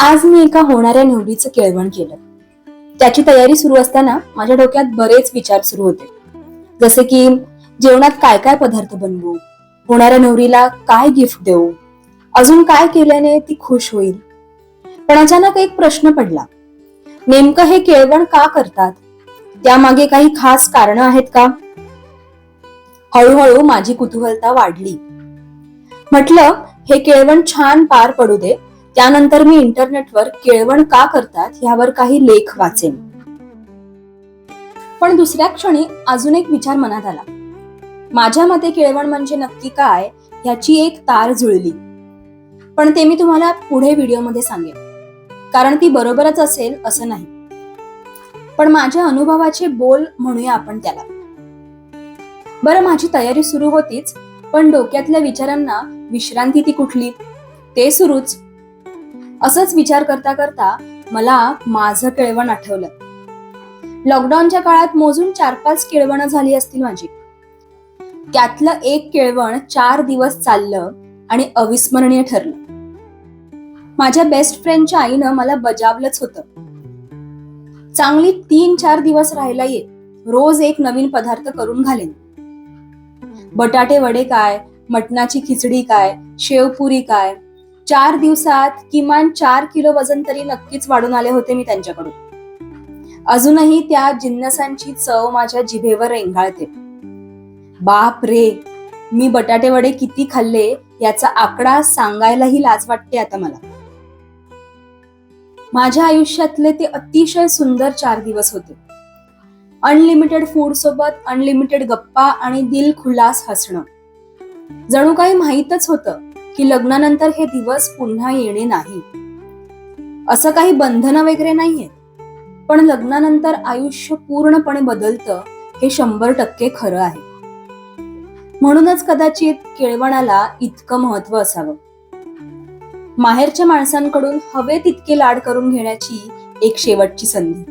आज मी एका होणाऱ्या निवडीचं केळवण केलं. त्याची तयारी सुरू असताना माझ्या डोक्यात बरेच विचार सुरू होते. जसे की जेवणात काय काय पदार्थ बनवू? होणाऱ्या नवरीला काय गिफ्ट देऊ? अजून काय केल्याने ती खुश होईल? पण अचानक एक प्रश्न पडला. नेमकं हे केळवण का करतात? त्यामागे काही खास कारण आहेत का? हळूहळू माझी कुतूहलता वाढली. म्हटलं हे केळवण छान पार पडू दे त्यानंतर मी इंटरनेटवर केळवण का करतात यावर काही लेख वाचेन. पण दुसऱ्या क्षणी अजून एक विचार मनात आला. माझ्या मते केळवण म्हणजे नक्की काय ह्याची एक तार जुळली. पण ते मी तुम्हाला पुढे व्हिडिओमध्ये सांगेन. कारण ती बरोबरच असेल असं नाही. पण माझ्या अनुभवाचे बोल म्हणूया आपण त्याला. बरं माझी तयारी सुरू होतीच पण डोक्यातल्या विचारांना विश्रांती ती कुठली? ते सुरूच. असंच विचार करता करता मला माझं केळवण आठवलं. लॉकडाऊनच्या काळात मोजून चार पाच केळवणं झाली असतील माझी. त्यातलं एक केळवण चार दिवस चाललं आणि अविस्मरणीय ठरलं. माझ्या बेस्ट फ्रेंडच्या आईनं मला बजावलंच होतं. चांगली तीन चार दिवस राहायला ये रोज एक नवीन पदार्थ करून घालेन. बटाटे वडे काय मटणाची खिचडी काय शेवपुरी काय चार दिवसात किमान चार किलो वजन तरी नक्कीच वाढून आले होते मी त्यांच्याकडून. अजूनही त्या जिन्नसांची चव माझ्या जिभेवर रेंगाळते. बाप रे मी बटाटे वडे किती खाल्ले याचा आकडा सांगायलाही लाज वाटते आता मला. माझ्या आयुष्यातले ते अतिशय सुंदर चार दिवस होते. अनलिमिटेड फूड सोबत अनलिमिटेड गप्पा आणि दिल खुलास हसणं. जणू काही माहीतच होतं की लग्नानंतर हे दिवस पुन्हा येणे नाही. असं काही बंधनं वगैरे नाहीये पण लग्नानंतर आयुष्य पूर्णपणे बदलतं हे शंभर टक्के खरं आहे. म्हणूनच कदाचित केळवणाला इतकं महत्त्व असावं. माहेरच्या माणसांकडून हवे तितके लाड करून घेण्याची एक शेवटची संधी.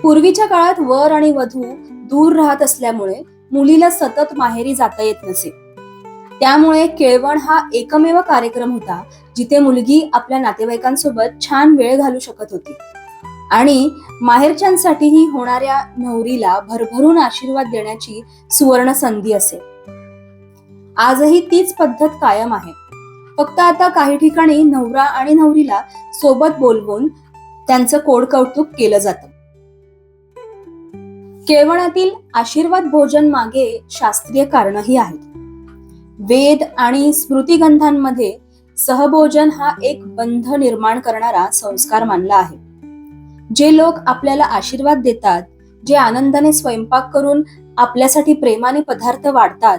पूर्वीच्या काळात वर आणि वधू दूर राहत असल्यामुळे मुलीला सतत माहेरी जाता येत नसे. त्यामुळे केळवण हा एकमेव कार्यक्रम होता जिथे मुलगी आपल्या नातेवाईकांसोबत छान वेळ घालू शकत होती. आणि माहेरच्यांसाठीही होणाऱ्या नवरीला भरभरून आशीर्वाद देण्याची सुवर्ण संधी असे. आजही तीच पद्धत कायम आहे. फक्त आता काही ठिकाणी नवरा आणि नवरीला सोबत बोलवून त्यांचं कोड कौतुक केलं जातं. केळवणातील आशीर्वाद भोजन मागे शास्त्रीय कारणही आहेत. वेद आणि स्मृतिगंधांमध्ये सहभोजन हा एक बंध निर्माण करणारा संस्कार मानला आहे. जे लोक आपल्याला आशीर्वाद देतात जे आनंदाने स्वयंपाक करून आपल्यासाठी प्रेमाने पदार्थ वाढतात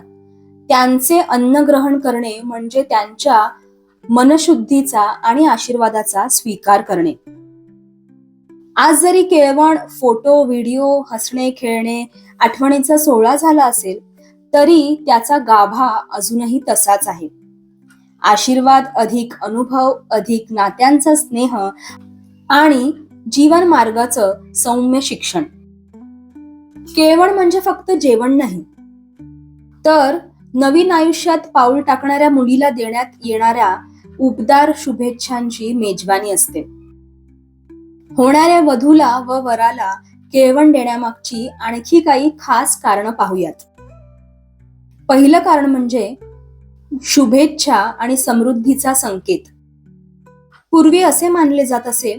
त्यांचे अन्न ग्रहण करणे म्हणजे त्यांच्या मनशुद्धीचा आणि आशीर्वादाचा स्वीकार करणे. आज जरी केळवण फोटो व्हिडिओ हसणे खेळणे आठवणीचा सोहळा झाला असेल तरी त्याचा गाभा अजूनही तसाच आहे. आशीर्वाद अधिक अनुभव अधिक नात्यांचा स्नेह आणि जीवन मार्गाचं सौम्य शिक्षण. केवळ म्हणजे फक्त जेवण नाही तर नवीन आयुष्यात पाऊल टाकणाऱ्या मुलीला देण्यात येणाऱ्या उबदार शुभेच्छांची मेजवानी असते. होणाऱ्या वधूला व वराला केळवण देण्यामागची आणखी काही खास कारणं पाहूयात. पहिलं कारण म्हणजे शुभेच्छा आणि समृद्धीचा संकेत. पूर्वी असे मानले जात असे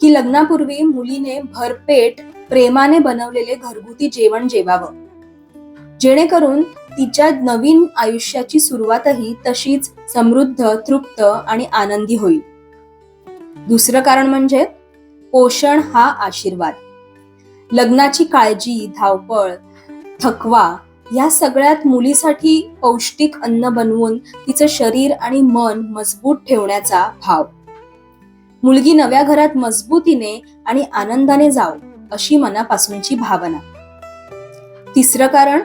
की लग्नापूर्वी मुलीने भरपेट प्रेमाने बनवलेले घरगुती जेवण जेवावं. जेणेकरून तिच्या नवीन आयुष्याची सुरुवातही तशीच समृद्ध तृप्त आणि आनंदी होईल. दुसरं कारण म्हणजे पोषण हा आशीर्वाद. लग्नाची काळजी धावपळ थकवा या सगळ्यात मुलीसाठी पौष्टिक अन्न बनवून तिचं शरीर आणि मन मजबूत ठेवण्याचा भाव. मुलगी नव्या घरात मजबूतीने आणि आनंदाने जाव अशी मनापासूनची भावना. तिसरं कारण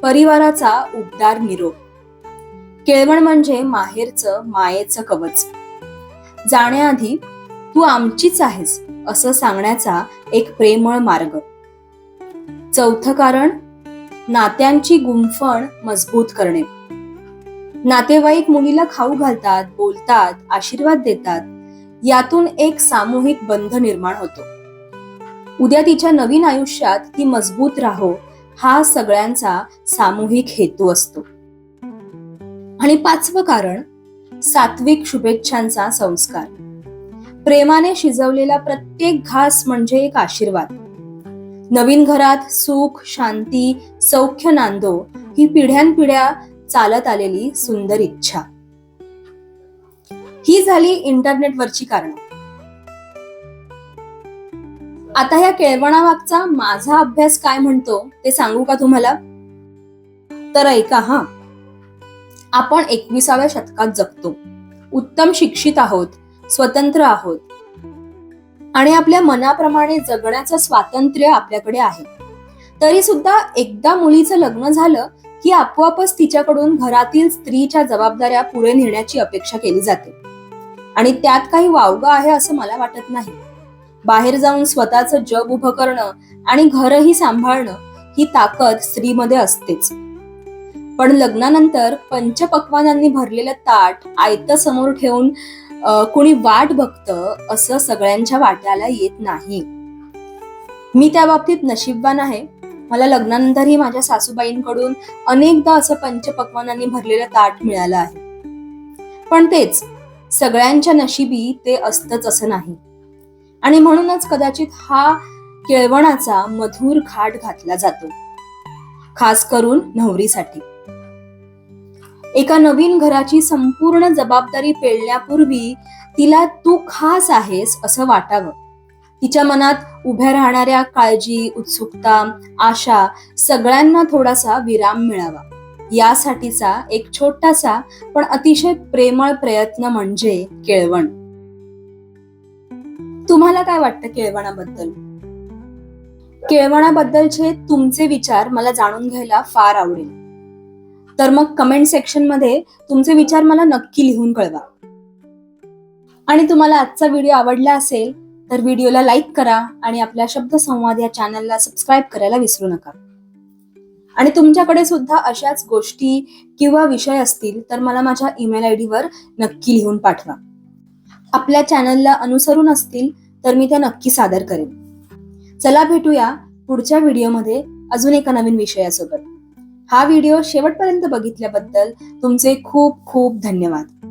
परिवाराचा उबदार निरोप. केळवण म्हणजे माहेरचं मायेचं कवच. जाण्याआधी तू आमचीच आहेस असं सांगण्याचा एक प्रेमळ मार्ग. चौथं कारण नात्यांची गुंफण मजबूत करणे. नातेवाईक मुलीला खाऊ घालतात बोलतात आशीर्वाद देतात. यातून एक सामूहिक बंध निर्माण होतो. उद्या तिच्या नवीन आयुष्यात ती मजबूत राहो हा सगळ्यांचा सामूहिक हेतू असतो. आणि पाचवं कारण सात्विक शुभेच्छांचा संस्कार. प्रेमाने शिजवलेला प्रत्येक घास म्हणजे एक आशीर्वाद. नवीन घरात सुख शांती सौख्य नांदो ही पिढ्यानपिढ्या चालत आलेली सुंदर इच्छा. ही झाली इंटरनेटवरची कारण. आता ह्या केळवणावागचा माझा अभ्यास काय म्हणतो ते सांगू का तुम्हाला? तर ऐका हा. आपण एकविसाव्या शतकात जगतो. उत्तम शिक्षित आहोत स्वतंत्र आहोत आणि आपल्या मनाप्रमाणे जगण्याचं स्वातंत्र्य आपल्याकडे आहे. तरी सुद्धा एकदा मुलीचं लग्न झालं की आपोआपच तिच्याकडून घरातील स्त्रीच्या जबाबदाऱ्या पुढे नेण्याची अपेक्षा केली जाते. आणि त्यात काही वावगं आहे असं मला वाटत नाही. बाहेर जाऊन स्वतःचं जग उभं करणं आणि घरही सांभाळणं ही ताकद स्त्रीमध्ये असतेच. पण लग्नानंतर पंचपक्वानांनी भरलेलं ताट आयत समोर ठेवून कुणी वाट बघतं असं सगळ्यांच्या वाट्याला येत नाही. मी त्या बाबतीत नशीबवान आहे. मला लग्नानंतरही माझ्या सासूबाईंकडून अनेकदा असं पंचपक्वानांनी भरलेलं ताट मिळालं आहे. पण तेच सगळ्यांच्या नशिबी ते असतच असं नाही. आणि म्हणूनच कदाचित हा केळवणाचा मधुर घाट घातला जातो. खास करून नवरीसाठी. एका नवीन घराची संपूर्ण जबाबदारी पेळण्यापूर्वी तिला तू खास आहेस असं वाटावं. तिच्या मनात उभ्या राहणाऱ्या काळजी उत्सुकता आशा सगळ्यांना थोडासा विराम मिळावा. यासाठीचा एक छोटासा पण अतिशय प्रेमळ प्रयत्न म्हणजे केळवण. तुम्हाला काय वाटतं केळवणाबद्दल? केळवणाबद्दलचे तुमचे विचार मला जाणून घ्यायला फार आवडेल. तर मग कमेंट सेक्शनमध्ये तुमचे विचार मला नक्की लिहून कळवा. आणि तुम्हाला आजचा व्हिडिओ आवडला असेल तर व्हिडिओला लाईक करा आणि आपल्या शब्द संवाद या चॅनलला सबस्क्राईब करायला विसरू नका. आणि तुमच्याकडे सुद्धा अशाच गोष्टी किंवा विषय असतील तर मला माझ्या ईमेल आय वर नक्की लिहून पाठवा. आपल्या चॅनलला अनुसरून असतील तर मी त्या नक्की सादर करेन. चला भेटूया पुढच्या व्हिडिओमध्ये अजून एका नवीन विषयासोबत. हा व्हिडिओ शेवटपर्यंत बघितल्याबद्दल तुमचे खूप खूप धन्यवाद.